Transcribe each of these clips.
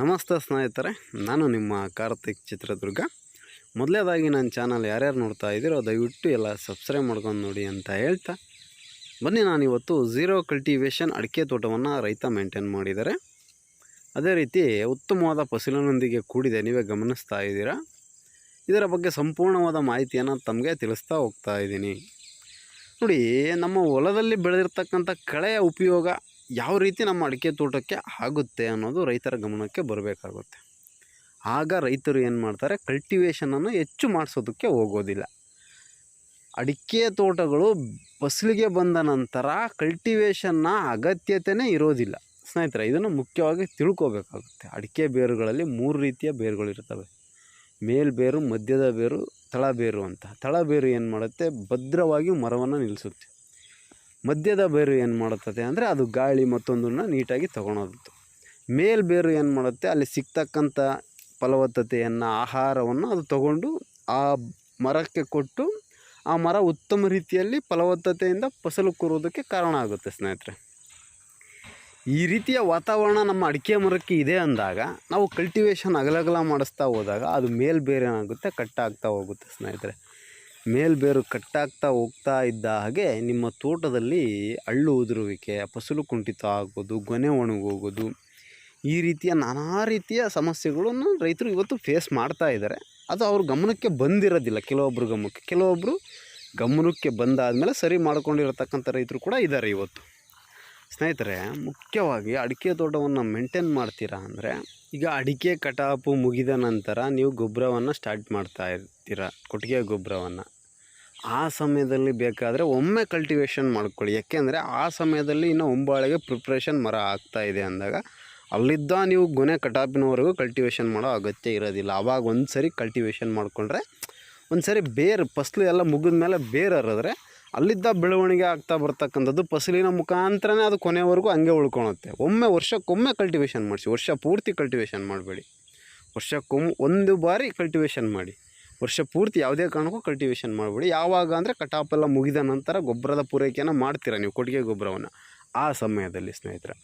ನಮಸ್ತೆ ಸ್ನೇಹಿತರೆ, ನಾನು ನಿಮ್ಮ ಕಾರ್ತಿಕ್ ಚಿತ್ರದುರ್ಗ. ಮೊದಲೇದಾಗಿ ನನ್ನ ಚಾನಲ್ ಯಾರ್ಯಾರು ನೋಡ್ತಾ ಇದ್ದೀರೋ ದಯವಿಟ್ಟು ಎಲ್ಲ ಸಬ್ಸ್ಕ್ರೈಬ್ ಮಾಡ್ಕೊಂಡು ನೋಡಿ ಅಂತ ಹೇಳ್ತಾ. ಬನ್ನಿ, ನಾನು ಇವತ್ತು ಝೀರೋ ಕಲ್ಟಿವೇಷನ್ ಅಡಿಕೆ ತೋಟವನ್ನು ರೈತ ಮೇಂಟೈನ್ ಮಾಡಿದ್ದಾರೆ. ಅದೇ ರೀತಿ ಉತ್ತಮವಾದ ಫಸಲಿನೊಂದಿಗೆ ಕೂಡಿದೆ, ನೀವೇ ಗಮನಿಸ್ತಾ ಇದ್ದೀರಾ? ಇದರ ಬಗ್ಗೆ ಸಂಪೂರ್ಣವಾದ ಮಾಹಿತಿಯನ್ನು ತಮಗೆ ತಿಳಿಸ್ತಾ ಹೋಗ್ತಾ ಇದ್ದೀನಿ. ನೋಡಿ, ನಮ್ಮ ಹೊಲದಲ್ಲಿ ಬೆಳೆದಿರ್ತಕ್ಕಂಥ ಕಳೆಯ ಉಪಯೋಗ ಯಾವ ರೀತಿ ನಮ್ಮ ಅಡಿಕೆ ತೋಟಕ್ಕೆ ಆಗುತ್ತೆ ಅನ್ನೋದು ರೈತರ ಗಮನಕ್ಕೆ ಬರಬೇಕಾಗುತ್ತೆ. ಆಗ ರೈತರು ಏನು ಮಾಡ್ತಾರೆ? ಕಲ್ಟಿವೇಷನನ್ನು ಹೆಚ್ಚು ಮಾಡಿಸೋದಕ್ಕೆ ಹೋಗೋದಿಲ್ಲ. ಅಡಿಕೆ ತೋಟಗಳು ಫಸಲಿಗೆ ಬಂದ ನಂತರ ಕಲ್ಟಿವೇಷನ್ನ ಅಗತ್ಯತೆಯೇ ಇರೋದಿಲ್ಲ. ಸ್ನೇಹಿತರೆ, ಇದನ್ನು ಮುಖ್ಯವಾಗಿ ತಿಳ್ಕೋಬೇಕಾಗುತ್ತೆ. ಅಡಿಕೆ ಬೇರುಗಳಲ್ಲಿ ಮೂರು ರೀತಿಯ ಬೇರುಗಳಿರ್ತವೆ ಮೇಲ್ಬೇರು ಮಧ್ಯದ ಬೇರು ತಳಬೇರು ಅಂತ. ತಳಬೇರು ಏನು ಮಾಡುತ್ತೆ? ಭದ್ರವಾಗಿ ಮರವನ್ನು ನಿಲ್ಲಿಸುತ್ತೆ ಮಧ್ಯದ ಬೇರು ಏನು ಮಾಡುತ್ತದೆ ಅಂದರೆ ಅದು ಗಾಳಿ ಮತ್ತೊಂದನ್ನು ನೀಟಾಗಿ ತಗೊಳೋದು. ಮೇಲ್ಬೇರು ಏನು ಮಾಡುತ್ತೆ, ಅಲ್ಲಿ ಸಿಗ್ತಕ್ಕಂಥ ಫಲವತ್ತತೆಯನ್ನು, ಆಹಾರವನ್ನು ಅದು ತಗೊಂಡು ಆ ಮರಕ್ಕೆ ಕೊಟ್ಟು ಆ ಮರ ಉತ್ತಮ ರೀತಿಯಲ್ಲಿ ಫಲವತ್ತತೆಯಿಂದ ಫಸಲು ಕೂರೋದಕ್ಕೆ ಕಾರಣ ಆಗುತ್ತೆ ಸ್ನೇಹಿತರೆ. ಈ ರೀತಿಯ ವಾತಾವರಣ ನಮ್ಮ ಅಡಿಕೆ ಮರಕ್ಕೆ ಇದೆ ಅಂದಾಗ, ನಾವು ಕಲ್ಟಿವೇಷನ್ ಅಗಲಗಲ ಮಾಡಿಸ್ತಾ ಹೋದಾಗ ಅದು ಮೇಲ್ ಬೇರೆ ಏನಾಗುತ್ತೆ ಕಟ್ಟಾಗ್ತಾ ಹೋಗುತ್ತೆ ಸ್ನೇಹಿತರೆ. ಮೇಲ್ಬೇರು ಕಟ್ಟಾಗ್ತಾ ಹೋಗ್ತಾ ಇದ್ದ ಹಾಗೆ ನಿಮ್ಮ ತೋಟದಲ್ಲಿ ಹಳ್ಳು ಉದುರುವಿಕೆ, ಫಸಲು ಕುಂಠಿತ ಆಗೋದು, ಗೊನೆ ಒಣಗೋಗೋದು, ಈ ರೀತಿಯ ನಾನಾ ರೀತಿಯ ಸಮಸ್ಯೆಗಳನ್ನು ರೈತರು ಇವತ್ತು ಫೇಸ್ ಮಾಡ್ತಾ ಇದ್ದಾರೆ. ಅದು ಅವ್ರ ಗಮನಕ್ಕೆ ಬಂದಿರೋದಿಲ್ಲ. ಕೆಲವೊಬ್ಬರು ಗಮನಕ್ಕೆ ಕೆಲವೊಬ್ಬರು ಗಮನಕ್ಕೆ ಬಂದಾದಮೇಲೆ ಸರಿ ಮಾಡ್ಕೊಂಡಿರತಕ್ಕಂಥ ರೈತರು ಕೂಡ ಇದ್ದಾರೆ ಇವತ್ತು. ಸ್ನೇಹಿತರೆ, ಮುಖ್ಯವಾಗಿ ಅಡಿಕೆ ತೋಟವನ್ನು ಮೇಂಟೈನ್ ಮಾಡ್ತೀರಾ ಅಂದರೆ, ಈಗ ಅಡಿಕೆ ಕಟಾಪು ಮುಗಿದ ನಂತರ ನೀವು ಗೊಬ್ಬರವನ್ನು ಸ್ಟಾರ್ಟ್ ಮಾಡ್ತಾ ಇರ್ತೀರ ಕೊಟ್ಟಿಗೆ ಗೊಬ್ಬರವನ್ನು? ಆ ಸಮಯದಲ್ಲಿ ಬೇಕಾದರೆ ಒಮ್ಮೆ ಕಲ್ಟಿವೇಷನ್ ಮಾಡ್ಕೊಳ್ಳಿ. ಯಾಕೆಂದರೆ ಆ ಸಮಯದಲ್ಲಿ ಇನ್ನು ಒಂಬಾಳೆಗೆ ಪ್ರಿಪ್ರೇಷನ್ ಮರ ಆಗ್ತಾ ಇದೆ ಅಂದಾಗ ಅಲ್ಲಿದ್ದ ನೀವು ಗೊನೆ ಕಟಾಪಿನವರೆಗೂ ಕಲ್ಟಿವೇಷನ್ ಮಾಡೋ ಅಗತ್ಯ ಇರೋದಿಲ್ಲ. ಆವಾಗ ಒಂದು ಸರಿ ಕಲ್ಟಿವೇಷನ್ ಮಾಡಿಕೊಂಡ್ರೆ ಒಂದು ಸರಿ ಬೇರು ಫಸಲು ಎಲ್ಲ ಮುಗಿದ ಮೇಲೆ ಬೇರು ಹರಿದ್ರೆ ಅಲ್ಲಿದ್ದ ಬೆಳವಣಿಗೆ ಆಗ್ತಾ ಬರ್ತಕ್ಕಂಥದ್ದು ಫಸಲಿನ ಮುಖಾಂತರನೇ ಅದು ಕೊನೆವರೆಗೂ ಹಂಗೆ ಉಳ್ಕೊಳುತ್ತೆ. ಒಮ್ಮೆ ವರ್ಷಕ್ಕೊಮ್ಮೆ ಕಲ್ಟಿವೇಷನ್ ಮಾಡಿಸಿ, ವರ್ಷ ಪೂರ್ತಿ ಕಲ್ಟಿವೇಷನ್ ಮಾಡಬೇಡಿ. ವರ್ಷಕ್ಕೊಮ್ಮೆ ಒಂದು ಬಾರಿ ಕಲ್ಟಿವೇಷನ್ ಮಾಡಿ. ವರ್ಷ ಪೂರ್ತಿ ಯಾವುದೇ ಕಾರಣಕ್ಕೂ ಕಲ್ಟಿವೇಷನ್ ಮಾಡಬೇಡಿ. ಯಾವಾಗ ಅಂದರೆ ಕಟಾಪೆಲ್ಲ ಮುಗಿದ ನಂತರ ಗೊಬ್ಬರದ ಪೂರೈಕೆಯನ್ನು ಮಾಡ್ತೀರಾ ನೀವು, ಕೊಟ್ಟಿಗೆ ಗೊಬ್ಬರವನ್ನು? ಆ ಸಮಯದಲ್ಲಿ ಸ್ನೇಹಿತರೆ.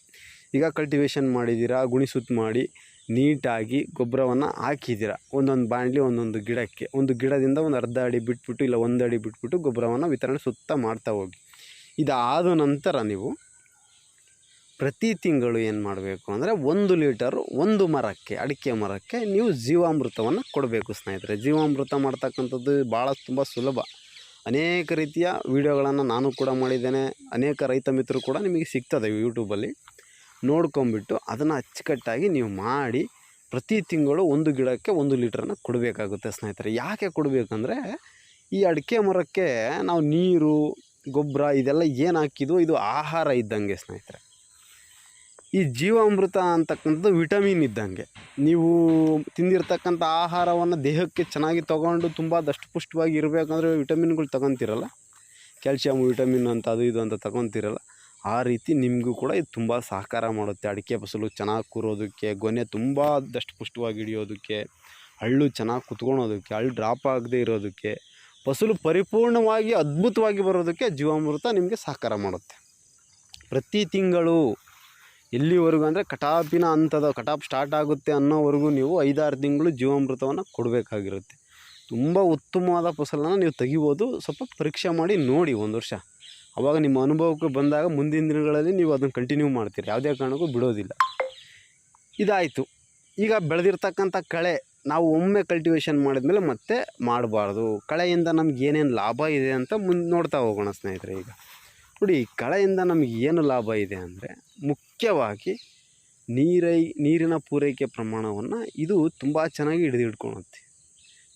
ಈಗ ಕಲ್ಟಿವೇಷನ್ ಮಾಡಿದ್ದೀರಾ ಗುಣಿಸುತ್ತು ಮಾಡಿ, ನೀಟಾಗಿ ಗೊಬ್ಬರವನ್ನು ಹಾಕಿದ್ದೀರಾ ಒಂದೊಂದು ಬಾಣಲಿ, ಒಂದೊಂದು ಗಿಡಕ್ಕೆ. ಒಂದು ಗಿಡದಿಂದ ಒಂದು ಅರ್ಧ ಅಡಿ ಬಿಟ್ಬಿಟ್ಟು, ಇಲ್ಲ ಒಂದು ಅಡಿ ಬಿಟ್ಬಿಟ್ಟು ಗೊಬ್ಬರವನ್ನು ವಿತರಣೆ ಸುತ್ತ ಮಾಡ್ತಾ ಹೋಗಿ. ಇದಾದ ನಂತರ ನೀವು ಪ್ರತಿ ತಿಂಗಳು ಏನು ಮಾಡಬೇಕು ಅಂದರೆ ಒಂದು ಲೀಟರು ಒಂದು ಮರಕ್ಕೆ, ಅಡಿಕೆ ಮರಕ್ಕೆ ನೀವು ಜೀವಾಮೃತವನ್ನು ಕೊಡಬೇಕು ಸ್ನೇಹಿತರೆ. ಜೀವಾಮೃತ ಮಾಡ್ತಕ್ಕಂಥದ್ದು ಭಾಳ ತುಂಬ ಸುಲಭ. ಅನೇಕ ರೀತಿಯ ವಿಡಿಯೋಗಳನ್ನು ನಾನು ಕೂಡ ಮಾಡಿದ್ದೇನೆ. ಅನೇಕ ರೈತ ಮಿತ್ರರು ಕೂಡ ನಿಮಗೆ ಸಿಗ್ತದೆ ಯೂಟ್ಯೂಬಲ್ಲಿ ನೋಡ್ಕೊಂಬಿಟ್ಟು ಅದನ್ನು ಅಚ್ಚುಕಟ್ಟಾಗಿ ನೀವು ಮಾಡಿ ಪ್ರತಿ ತಿಂಗಳು ಒಂದು ಗಿಡಕ್ಕೆ ಒಂದು ಲೀಟ್ರನ್ನು ಕೊಡಬೇಕಾಗುತ್ತೆ ಸ್ನೇಹಿತರೆ. ಯಾಕೆ ಕೊಡಬೇಕಂದ್ರೆ ಈ ಅಡಿಕೆ ಮರಕ್ಕೆ ನಾವು ನೀರು, ಗೊಬ್ಬರ ಇದೆಲ್ಲ ಏನು ಹಾಕಿದ್ವು ಇದು ಆಹಾರ ಇದ್ದಂಗೆ ಸ್ನೇಹಿತರೆ. ಈ ಜೀವಾಮೃತ ಅಂತಕ್ಕಂಥದ್ದು ವಿಟಮಿನ್ ಇದ್ದಂಗೆ. ನೀವು ತಿಂದಿರ್ತಕ್ಕಂಥ ಆಹಾರವನ್ನು ದೇಹಕ್ಕೆ ಚೆನ್ನಾಗಿ ತೊಗೊಂಡು ತುಂಬ ದಷ್ಟಪುಷ್ಟವಾಗಿ ಇರಬೇಕಂದ್ರೆ ವಿಟಮಿನ್ಗಳು ತಗೊತಿರಲ್ಲ. ಕ್ಯಾಲ್ಶಿಯಮ್ ವಿಟಮಿನ್ ಅಂತ ಅದು ಇದು ಅಂತ ತಗೊತಿರಲ್ಲ. ಆ ರೀತಿ ನಿಮಗೂ ಕೂಡ ಇದು ತುಂಬ ಸಹಕಾರ ಮಾಡುತ್ತೆ. ಅಡಿಕೆ ಫಸಲು ಚೆನ್ನಾಗಿ ಕೂರೋದಕ್ಕೆ, ಗೊನೆ ತುಂಬ ದಷ್ಟಪುಷ್ಟವಾಗಿ ಹಿಡಿಯೋದಕ್ಕೆ, ಹಳ್ಳು ಚೆನ್ನಾಗಿ ಕುತ್ಕೊಳೋದಕ್ಕೆ, ಹಳ್ಳು ಡ್ರಾಪ್ ಆಗದೆ ಇರೋದಕ್ಕೆ, ಫಸಲು ಪರಿಪೂರ್ಣವಾಗಿ ಅದ್ಭುತವಾಗಿ ಬರೋದಕ್ಕೆ ಜೀವಾಮೃತ ನಿಮಗೆ ಸಹಕಾರ ಮಾಡುತ್ತೆ. ಪ್ರತಿ ತಿಂಗಳು ಎಲ್ಲಿವರೆಗೂ ಅಂದರೆ ಕಟಾಪಿನ ಹಂತದ ಕಟಾಪ್ ಸ್ಟಾರ್ಟ್ ಆಗುತ್ತೆ ಅನ್ನೋವರೆಗೂ ನೀವು ಐದಾರು ತಿಂಗಳು ಜೀವಾಮೃತವನ್ನು ಕೊಡಬೇಕಾಗಿರುತ್ತೆ. ತುಂಬ ಉತ್ತಮವಾದ ಫಸಲನ್ನು ನೀವು ತೆಗಿಬೋದು. ಸ್ವಲ್ಪ ಪರೀಕ್ಷೆ ಮಾಡಿ ನೋಡಿ ಒಂದು ವರ್ಷ. ಆವಾಗ ನಿಮ್ಮ ಅನುಭವಕ್ಕೆ ಬಂದಾಗ ಮುಂದಿನ ದಿನಗಳಲ್ಲಿ ನೀವು ಅದನ್ನು ಕಂಟಿನ್ಯೂ ಮಾಡ್ತೀರಿ. ಯಾವುದೇ ಕಾರಣಕ್ಕೂ ಬಿಡೋದಿಲ್ಲ. ಇದಾಯಿತು. ಈಗ ಬೆಳೆದಿರ್ತಕ್ಕಂಥ ಕಳೆ ನಾವು ಒಮ್ಮೆ ಕಲ್ಟಿವೇಷನ್ ಮಾಡಿದ್ಮೇಲೆ ಮತ್ತೆ ಮಾಡಬಾರ್ದು. ಕಳೆಯಿಂದ ನಮ್ಗೆ ಏನೇನು ಲಾಭ ಇದೆ ಅಂತ ಮುಂದೆ ನೋಡ್ತಾ ಹೋಗೋಣ ಸ್ನೇಹಿತರೆ ಈಗ. ನೋಡಿ ಕಳೆಯಿಂದ ನಮಗೆ ಏನು ಲಾಭ ಇದೆ ಅಂದರೆ ಮುಖ್ಯವಾಗಿ ನೀರೈ, ನೀರಿನ ಪೂರೈಕೆ ಪ್ರಮಾಣವನ್ನು ಇದು ತುಂಬ ಚೆನ್ನಾಗಿ ಹಿಡಿದಿಟ್ಕೊಳುತ್ತೆ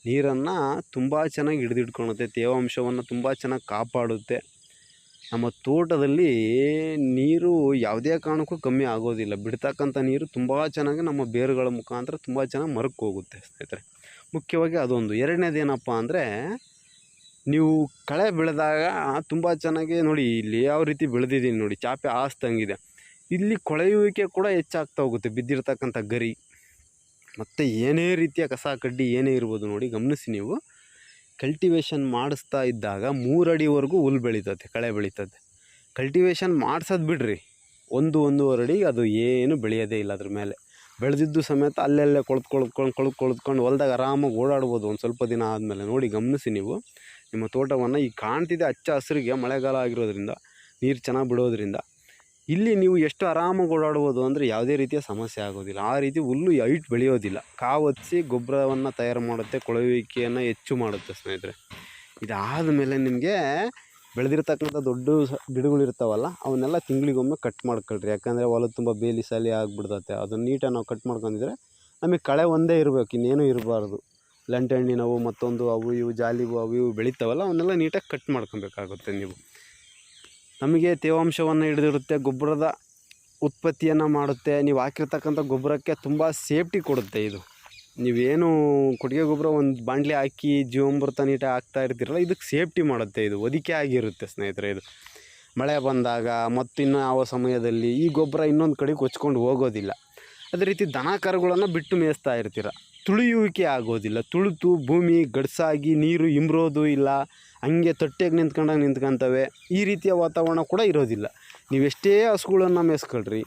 ನೀರನ್ನು ತುಂಬ ಚೆನ್ನಾಗಿ ಹಿಡಿದಿಟ್ಕೊಳುತ್ತೆ ತೇವಾಂಶವನ್ನು ತುಂಬ ಚೆನ್ನಾಗಿ ಕಾಪಾಡುತ್ತೆ. ನಮ್ಮ ತೋಟದಲ್ಲಿ ನೀರು ಯಾವುದೇ ಕಾರಣಕ್ಕೂ ಕಮ್ಮಿ ಆಗೋದಿಲ್ಲ. ಬಿಡ್ತಕ್ಕಂಥ ನೀರು ತುಂಬ ಚೆನ್ನಾಗಿ ನಮ್ಮ ಬೇರುಗಳ ಮುಖಾಂತರ ತುಂಬ ಚೆನ್ನಾಗಿ ಮರಕ್ಕೆ ಹೋಗುತ್ತೆ ಸ್ನೇಹಿತರೆ. ಮುಖ್ಯವಾಗಿ ಅದೊಂದು. ಎರಡನೇದು ಏನಪ್ಪ ಅಂದರೆ ನೀವು ಕಳೆ ಬೆಳೆದಾಗ ತುಂಬ ಚೆನ್ನಾಗಿ ನೋಡಿ, ಇಲ್ಲಿ ಯಾವ ರೀತಿ ಬೆಳೆದಿದ್ದೀನಿ ನೋಡಿ, ಚಾಪೆ ಆಸ್ತಂಗಿದೆ ಇಲ್ಲಿ ಕೊಳೆಯುವಿಕೆ ಕೂಡ ಹೆಚ್ಚಾಗ್ತಾ ಹೋಗುತ್ತೆ, ಬಿದ್ದಿರ್ತಕ್ಕಂಥ ಗರಿ. ಮತ್ತು ಏನೇ ರೀತಿಯ ಕಸ, ಕಡ್ಡಿ ಏನೇ ಇರ್ಬೋದು ನೋಡಿ, ಗಮನಿಸಿ ನೀವು. ಕಲ್ಟಿವೇಷನ್ ಮಾಡಿಸ್ತಾ ಇದ್ದಾಗ ಮೂರಡಿವರೆಗೂ ಹುಲ್ ಬೆಳೀತದೆ, ಕಳೆ ಬೆಳೀತದೆ. ಕಲ್ಟಿವೇಷನ್ ಮಾಡಿಸೋದು ಬಿಡ್ರಿ. ಒಂದು, ಒಂದೂವರೆ ಅಡಿ, ಅದು ಏನು ಬೆಳೆಯೋದೇ ಇಲ್ಲ ಅದ್ರ ಮೇಲೆ. ಬೆಳೆದಿದ್ದು ಸಮೇತ ಅಲ್ಲೆಲ್ಲೇ ಕೊಳ್ತು ಕೊಳ್ತ್ಕೊಂಡು ಕೊಳ್ತು ಕೊಳ್ತ್ಕೊಂಡು ಹೊಲ್ದಾಗ ಆರಾಮಾಗಿ ಓಡಾಡ್ಬೋದು ಒಂದು ಸ್ವಲ್ಪ ದಿನ ಆದಮೇಲೆ. ನೋಡಿ, ಗಮನಿಸಿ ನೀವು. ನಿಮ್ಮ ತೋಟವನ್ನು ಈಗ ಕಾಣ್ತಿದೆ ಹಚ್ಚ ಹಸಿರಿಗೆ ಮಳೆಗಾಲ ಆಗಿರೋದ್ರಿಂದ, ನೀರು ಚೆನ್ನಾಗಿ ಬಿಡೋದ್ರಿಂದ. ಇಲ್ಲಿ ನೀವು ಎಷ್ಟು ಆರಾಮಾಗಿ ಓಡಾಡ್ಬೋದು ಅಂದರೆ ಯಾವುದೇ ರೀತಿಯ ಸಮಸ್ಯೆ ಆಗೋದಿಲ್ಲ. ಆ ರೀತಿ ಹುಲ್ಲು ಹೈಟ್ ಬೆಳೆಯೋದಿಲ್ಲ. ಕಾವತ್ಸಿ ಗೊಬ್ಬರವನ್ನು ತಯಾರು ಮಾಡುತ್ತೆ ಕೊಳವಿಕೆಯನ್ನು ಹೆಚ್ಚು ಮಾಡುತ್ತೆ ಸ್ನೇಹಿತರೆ. ಇದಾದ ಮೇಲೆ ನಿಮಗೆ ಬೆಳೆದಿರ್ತಕ್ಕಂಥ ದೊಡ್ಡ ಗಿಡಗಳಿರ್ತಾವಲ್ಲ ಅವನ್ನೆಲ್ಲ ತಿಂಗಳಿಗೊಮ್ಮೆ ಕಟ್ ಮಾಡ್ಕೊಳ್ರಿ. ಯಾಕಂದರೆ ಹೊಲದ ತುಂಬ ಬೇಲಿ ಸಾಲಿ ಆಗಿಬಿಡ್ತೈತೆ. ಅದನ್ನು ನೀಟಾಗಿ ನಾವು ಕಟ್ ಮಾಡ್ಕೊಂಡಿದ್ರೆ ನಮಗೆ ಕಳೆ ಒಂದೇ ಇರಬೇಕು, ಇನ್ನೇನು ಇರಬಾರ್ದು. ಲಂಟೆ ಹಣ್ಣಿನವು ಮತ್ತೊಂದು ಅವು ಇವು ಜಾಲಿವು ಅವು ಇವು ಬೆಳಿತಾವಲ್ಲ, ಅವನ್ನೆಲ್ಲ ನೀಟಾಗಿ ಕಟ್ ಮಾಡ್ಕೊಬೇಕಾಗುತ್ತೆ ನೀವು. ನಮಗೆ ತೇವಾಂಶವನ್ನು ಹಿಡಿದಿರುತ್ತೆ ಗೊಬ್ಬರದ ಉತ್ಪತ್ತಿಯನ್ನು ಮಾಡುತ್ತೆ. ನೀವು ಹಾಕಿರ್ತಕ್ಕಂಥ ಗೊಬ್ಬರಕ್ಕೆ ತುಂಬ ಸೇಫ್ಟಿ ಕೊಡುತ್ತೆ ಇದು. ನೀವೇನು ಕೊಟ್ಟಿಗೆ ಗೊಬ್ಬರ ಒಂದು ಬಾಂಡ್ಲಿ ಹಾಕಿ ಜೀವಾಮೃತ ನೀಟಾಗಿ ಹಾಕ್ತಾ ಇರ್ತೀರಲ್ಲ ಇದಕ್ಕೆ ಸೇಫ್ಟಿ ಮಾಡುತ್ತೆ ಇದು. ಒದಿಕೆ ಆಗಿರುತ್ತೆ ಸ್ನೇಹಿತರೆ ಇದು. ಮಳೆ ಬಂದಾಗ ಮತ್ತಿನ್ನು ಯಾವ ಸಮಯದಲ್ಲಿ ಈ ಗೊಬ್ಬರ ಇನ್ನೊಂದು ಕಡೆಗೆ ಕೊಚ್ಕೊಂಡು ಹೋಗೋದಿಲ್ಲ. ಅದೇ ರೀತಿ ದನ ಕರುಗಳನ್ನು ಬಿಟ್ಟು ಮೇಯಿಸ್ತಾ ಇರ್ತೀರ. ತುಳಿಯುವಿಕೆ ಆಗೋದಿಲ್ಲ. ತುಳಿತು ಭೂಮಿ ಗಡ್ಸಾಗಿ ನೀರು ಇಂಬ್ರೋದು ಇಲ್ಲ. ಹಂಗೆ ತೊಟ್ಟಿಯಾಗಿ ನಿಂತ್ಕೊಂಡಾಗ ನಿಂತ್ಕೊಂತವೆ. ಈ ರೀತಿಯ ವಾತಾವರಣ ಕೂಡ ಇರೋದಿಲ್ಲ. ನೀವು ಎಷ್ಟೇ ಹಸುಗಳನ್ನು ಮೇಯಿಸ್ಕೊಳ್ರಿ,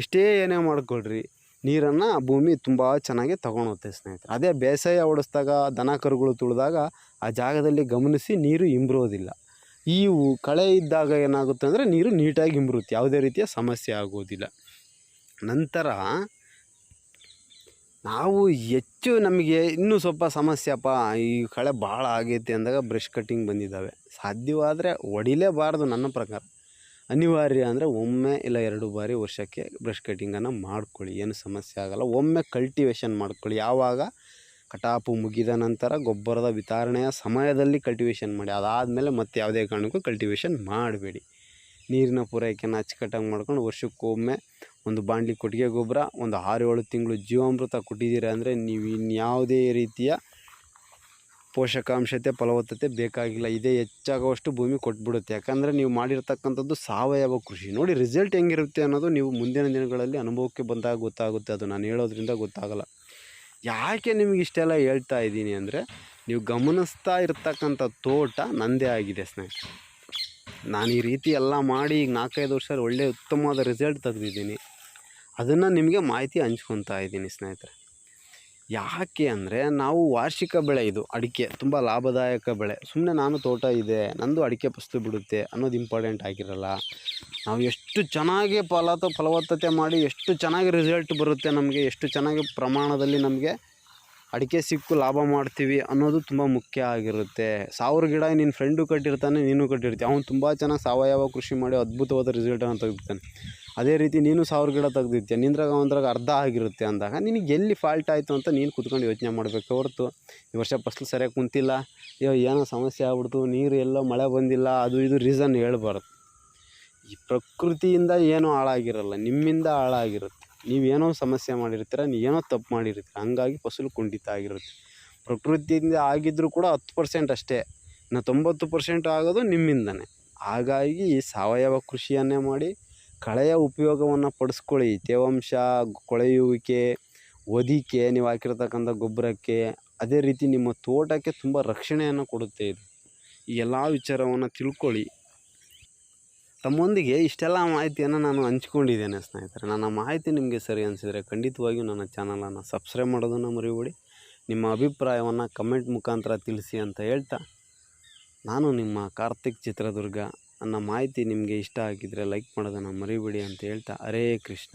ಎಷ್ಟೇ ಏನೇ ಮಾಡ್ಕೊಳ್ರಿ, ನೀರನ್ನು ಭೂಮಿ ತುಂಬ ಚೆನ್ನಾಗಿ ತಗೊಳುತ್ತೆ ಸ್ನೇಹಿತರೆ. ಅದೇ ಬೇಸಾಯ ಓಡಿಸಿದಾಗ, ದನ ಕರುಗಳು ತುಳಿದಾಗ ಆ ಜಾಗದಲ್ಲಿ ಗಮನಿಸಿ ನೀರು ಇಂಬ್ರೋದಿಲ್ಲ. ಈ ಕಳೆ ಇದ್ದಾಗ ಏನಾಗುತ್ತೆ ಅಂದರೆ ನೀರು ನೀಟಾಗಿ ಇಂಬ್ರುತ್ತೆ. ಯಾವುದೇ ರೀತಿಯ ಸಮಸ್ಯೆ ಆಗೋದಿಲ್ಲ. ನಂತರ ನಾವು ಹೆಚ್ಚು ನಮಗೆ ಇನ್ನೂ ಸ್ವಲ್ಪ ಸಮಸ್ಯೆಪ್ಪ ಈ ಕಳೆ ಭಾಳ ಆಗೈತೆ ಅಂದಾಗ ಬ್ರಷ್ ಕಟ್ಟಿಂಗ್ ಬಂದಿದ್ದಾವೆ. ಸಾಧ್ಯವಾದರೆ ಹೊಡಿಲೇಬಾರ್ದು ನನ್ನ ಪ್ರಕಾರ. ಅನಿವಾರ್ಯ ಅಂದರೆ ಒಮ್ಮೆ ಇಲ್ಲ ಎರಡು ಬಾರಿ ವರ್ಷಕ್ಕೆ ಬ್ರಷ್ ಕಟ್ಟಿಂಗನ್ನು ಮಾಡ್ಕೊಳ್ಳಿ. ಏನು ಸಮಸ್ಯೆ ಆಗಲ್ಲ. ಒಮ್ಮೆ ಕಲ್ಟಿವೇಷನ್ ಮಾಡ್ಕೊಳ್ಳಿ. ಯಾವಾಗ? ಕಟಾಪು ಮುಗಿದ ನಂತರ ಗೊಬ್ಬರದ ವಿತರಣೆಯ ಸಮಯದಲ್ಲಿ ಕಲ್ಟಿವೇಷನ್ ಮಾಡಿ. ಅದಾದಮೇಲೆ ಮತ್ತೆ ಯಾವುದೇ ಕಾರಣಕ್ಕೂ ಕಲ್ಟಿವೇಷನ್ ಮಾಡಬೇಡಿ. ನೀರಿನ ಪೂರೈಕೆಯನ್ನು ಅಚ್ಚುಕಟ್ಟಾಗಿ ಮಾಡ್ಕೊಂಡು ವರ್ಷಕ್ಕೊಮ್ಮೆ ಒಂದು ಬಾಂಡ್ಲಿ ಕೊಟ್ಟಿಗೆ ಗೊಬ್ಬರ, ಒಂದು ಆರು ಏಳು ತಿಂಗಳು ಜೀವಾಮೃತ ಕೊಟ್ಟಿದ್ದೀರ ಅಂದರೆ ನೀವು ಇನ್ಯಾವುದೇ ರೀತಿಯ ಪೋಷಕಾಂಶತೆ, ಫಲವತ್ತತೆ ಬೇಕಾಗಿಲ್ಲ. ಇದೇ ಹೆಚ್ಚಾಗುವಷ್ಟು ಭೂಮಿ ಕೊಟ್ಬಿಡುತ್ತೆ. ಯಾಕಂದರೆ ನೀವು ಮಾಡಿರ್ತಕ್ಕಂಥದ್ದು ಸಾವಯವ ಕೃಷಿ. ನೋಡಿ ರಿಸಲ್ಟ್ ಹೆಂಗಿರುತ್ತೆ ಅನ್ನೋದು ನೀವು ಮುಂದಿನ ದಿನಗಳಲ್ಲಿ ಅನುಭವಕ್ಕೆ ಬಂದಾಗ ಗೊತ್ತಾಗುತ್ತೆ. ಅದು ನಾನು ಹೇಳೋದ್ರಿಂದ ಗೊತ್ತಾಗಲ್ಲ. ಯಾಕೆ ನಿಮಗೆ ಇಷ್ಟೆಲ್ಲ ಹೇಳ್ತಾ ಇದ್ದೀನಿ ಅಂದರೆ, ನೀವು ಗಮನಿಸ್ತಾ ಇರ್ತಕ್ಕಂಥ ತೋಟ ನನ್ನದೇ ಆಗಿದೆ ಸ್ನೇಹಿತರೆ. ನಾನು ಈ ರೀತಿ ಎಲ್ಲ ಮಾಡಿ ಈಗ ನಾಲ್ಕೈದು ವರ್ಷ ಒಳ್ಳೆಯ ಉತ್ತಮವಾದ ರಿಸಲ್ಟ್ ತೆಗೆದಿದ್ದೀನಿ. ಅದನ್ನು ನಿಮಗೆ ಮಾಹಿತಿ ಹಂಚ್ಕೊತಾ ಇದ್ದೀನಿ ಸ್ನೇಹಿತರೆ. ಯಾಕೆ ಅಂದರೆ ನಾವು ವಾರ್ಷಿಕ ಬೆಳೆ ಇದು, ಅಡಿಕೆ. ತುಂಬ ಲಾಭದಾಯಕ ಬೆಳೆ. ಸುಮ್ಮನೆ ನಾನು ತೋಟ ಇದೆ, ನಂದು ಅಡಿಕೆ ಪಸ್ತು ಬಿಡುತ್ತೆ ಅನ್ನೋದು ಇಂಪಾರ್ಟೆಂಟ್ ಆಗಿರಲ್ಲ. ನಾವು ಎಷ್ಟು ಚೆನ್ನಾಗಿ ಫಲತ ಫಲವತ್ತತೆ ಮಾಡಿ ಎಷ್ಟು ಚೆನ್ನಾಗಿ ರಿಸಲ್ಟ್ ಬರುತ್ತೆ ನಮಗೆ, ಎಷ್ಟು ಚೆನ್ನಾಗಿ ಪ್ರಮಾಣದಲ್ಲಿ ನಮಗೆ ಅಡಿಕೆ ಸಿಕ್ಕು ಲಾಭ ಮಾಡ್ತೀವಿ ಅನ್ನೋದು ತುಂಬ ಮುಖ್ಯ ಆಗಿರುತ್ತೆ. ಸಾವಿರ ಗಿಡ ನಿನ್ನ ಫ್ರೆಂಡು ಕಟ್ಟಿರ್ತಾನೆ, ನೀನು ಕಟ್ಟಿರ್ತೀಯ. ಅವ್ನು ತುಂಬ ಚೆನ್ನಾಗಿ ಸಾವಯವ ಕೃಷಿ ಮಾಡಿ ಅದ್ಭುತವಾದ ರಿಸಲ್ಟನ್ನು ತೆಗಿತಾನೆ ಅದೇ ರೀತಿ ನೀನು ಸಾವಿರ ಗಿಡ ತೆಗ್ದಿರ್ತೀಯ. ನಿಂದ್ರಾಗ ಒಂದ್ರಾಗ ಅರ್ಧ ಆಗಿರುತ್ತೆ ಅಂದಾಗ ನಿನಗೆ ಎಲ್ಲಿ ಫಾಲ್ಟ್ ಆಯಿತು ಅಂತ ನೀನು ಕುತ್ಕೊಂಡು ಯೋಚನೆ ಮಾಡಬೇಕು ಹೊರತು. ಈ ವರ್ಷ ಫಸ್ಲು ಸರಿಯಾಗಿ ಕುಂತಿಲ್ಲ. ಅಯ್ಯೋ, ಏನೋ ಸಮಸ್ಯೆ ಆಗ್ಬಿಡ್ತು. ನೀರು ಎಲ್ಲೋ ಮಳೆ ಬಂದಿಲ್ಲ. ಅದು ಇದು ರೀಸನ್ ಹೇಳ್ಬಾರ್ದು. ಈ ಪ್ರಕೃತಿಯಿಂದ ಏನೂ ಹಾಳಾಗಿರಲ್ಲ. ನಿಮ್ಮಿಂದ ಹಾಳಾಗಿರುತ್ತೆ. ನೀವೇನೋ ಸಮಸ್ಯೆ ಮಾಡಿರ್ತೀರ, ನೀವೇನೋ ತಪ್ಪು ಮಾಡಿರ್ತೀರ, ಹಂಗಾಗಿ ಫಸಲು ಕುಂಠಿತ ಆಗಿರುತ್ತೆ. ಪ್ರಕೃತಿಯಿಂದ ಆಗಿದ್ದರೂ ಕೂಡ ಹತ್ತು ಪರ್ಸೆಂಟ್ ಅಷ್ಟೇ, ಇನ್ನು ತೊಂಬತ್ತು ಪರ್ಸೆಂಟ್ ಆಗೋದು ನಿಮ್ಮಿಂದನೇ. ಹಾಗಾಗಿ ಸಾವಯವ ಕೃಷಿಯನ್ನೇ ಮಾಡಿ ಕಳೆಯ ಉಪಯೋಗವನ್ನು ಪಡಿಸ್ಕೊಳ್ಳಿ. ತೇವಾಂಶ, ಕೊಳೆಯುವಿಕೆ ಒದಿಕೆ ನೀವು ಹಾಕಿರ್ತಕ್ಕಂಥ ಗೊಬ್ಬರಕ್ಕೆ, ಅದೇ ರೀತಿ ನಿಮ್ಮ ತೋಟಕ್ಕೆ ತುಂಬ ರಕ್ಷಣೆಯನ್ನು ಕೊಡುತ್ತೆ ಇದು. ಈ ಎಲ್ಲ ವಿಚಾರವನ್ನು ತಿಳ್ಕೊಳ್ಳಿ. ತಮ್ಮೊಂದಿಗೆ ಇಷ್ಟೆಲ್ಲ ಮಾಹಿತಿಯನ್ನು ನಾನು ಹಂಚ್ಕೊಂಡಿದ್ದೇನೆ ಸ್ನೇಹಿತರೆ. ನನ್ನ ಮಾಹಿತಿ ನಿಮಗೆ ಸರಿ ಅನಿಸಿದರೆ ಖಂಡಿತವಾಗಿಯೂ ನನ್ನ ಚಾನಲನ್ನು ಸಬ್ಸ್ಕ್ರೈಬ್ ಮಾಡೋದನ್ನು ಮರಿಬೇಡಿ. ನಿಮ್ಮ ಅಭಿಪ್ರಾಯವನ್ನು ಕಮೆಂಟ್ ಮುಖಾಂತರ ತಿಳಿಸಿ ಅಂತ ಹೇಳ್ತಾ ನಾನು ನಿಮ್ಮ ಕಾರ್ತಿಕ್ ಚಿತ್ರದುರ್ಗ ನನ್ನ ಮಾಹಿತಿ ನಿಮಗೆ ಇಷ್ಟ ಆಗಿದ್ದರೆ ಲೈಕ್ ಮಾಡೋದನ್ನು ಮರಿಬೇಡಿ ಅಂತ ಹೇಳ್ತಾ. ಹರೇ ಕೃಷ್ಣ.